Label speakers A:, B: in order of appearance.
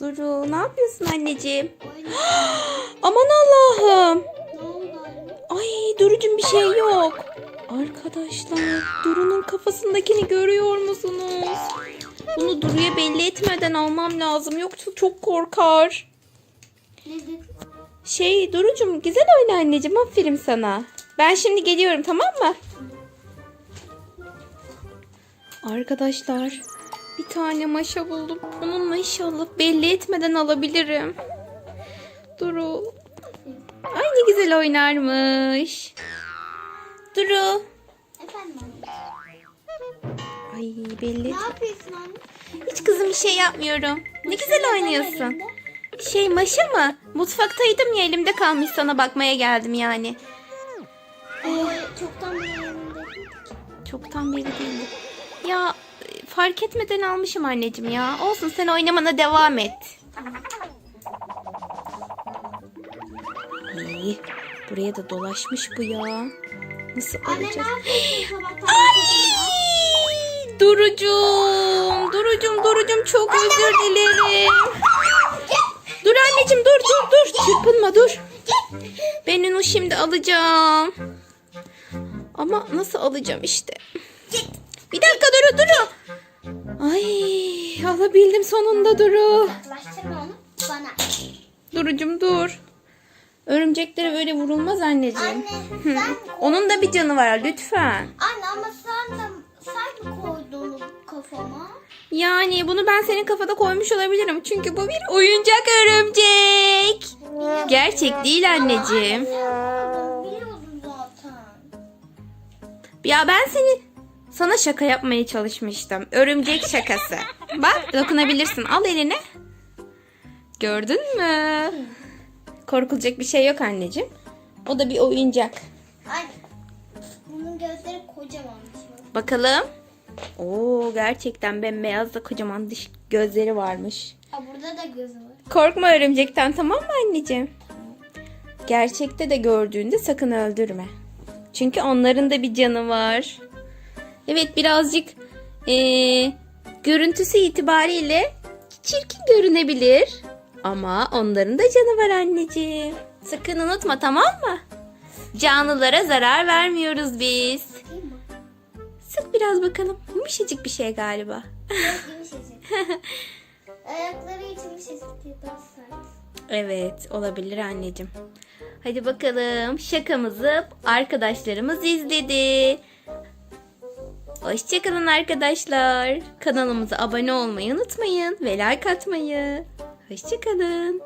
A: Duru ne yapıyorsun anneciğim? Aman Allah'ım. Ay Duru'cum bir şey yok. Arkadaşlar Duru'nun kafasındakini görüyor musunuz? Bunu Duru'ya belli etmeden almam lazım. Yoksa çok korkar. Şey Duru'cum güzel oyna anneciğim. Aferin sana. Ben şimdi geliyorum tamam mı? Arkadaşlar bir tane maşa buldum. Onunla inşallah belli etmeden alabilirim. Duru. Ay ne güzel oynarmış. Duru.
B: Efendim anne.
A: Ay belli.
B: Ne yapıyorsun anne?
A: Hiç kızım bir şey yapmıyorum. Ne güzel oynuyorsun. Şey maşa mı? Mutfaktaydım ya elimde kalmış sana bakmaya geldim yani.
B: Ee, çoktan beri yanımda.
A: Çoktan beri değil. Ya fark etmeden almışım anneciğim ya. Olsun sen oynamana devam et. İyi. Buraya da dolaşmış bu ya. Nasıl
B: Anne ne
A: alacağız? Ay! Durucum, Durucum, Durucum çok özür dilerim. Dur anneciğim dur dur dur. Çırpınma dur. Ben onu şimdi alacağım. Ama nasıl alacağım işte. Bir dakika Duru Duru. Ay alabildim sonunda Duru.
B: Yaklaştırma onu bana.
A: Durucum dur. Örümceklere böyle vurulmaz anneciğim.
B: Anne
A: Hı.
B: sen
A: Onun da bir canı var lütfen.
B: Anne ama sen de sen mi koydun kafama?
A: Yani bunu ben senin kafada koymuş olabilirim. Çünkü bu bir oyuncak örümcek. Gerçek değil anneciğim.
B: Biliyordum, biliyordum zaten.
A: Ya ben seni sana şaka yapmaya çalışmıştım. Örümcek şakası. Bak dokunabilirsin. Al eline. Gördün mü? Korkulacak bir şey yok anneciğim. O da bir oyuncak.
B: Anne bunun gözleri kocamanmış. bak.
A: Bakalım. Oo gerçekten bembeyaz da kocaman dış gözleri varmış.
B: Aa, burada da gözü var.
A: Korkma örümcekten tamam mı anneciğim? Gerçekte de gördüğünde sakın öldürme. Çünkü onların da bir canı var. Evet birazcık eee, görüntüsü itibariyle çirkin görünebilir. Ama onların da canı var anneciğim. Sakın unutma tamam mı? Canlılara zarar vermiyoruz biz. Sık biraz bakalım. Yumuşacık bir şey galiba.
B: Yumuşacık. Ayakları hiç yumuşacık değil daha sert.
A: Evet olabilir anneciğim. Hadi bakalım şakamızı arkadaşlarımız izledi. Hoşçakalın arkadaşlar. Kanalımıza abone olmayı unutmayın ve like atmayı. Hoşçakalın.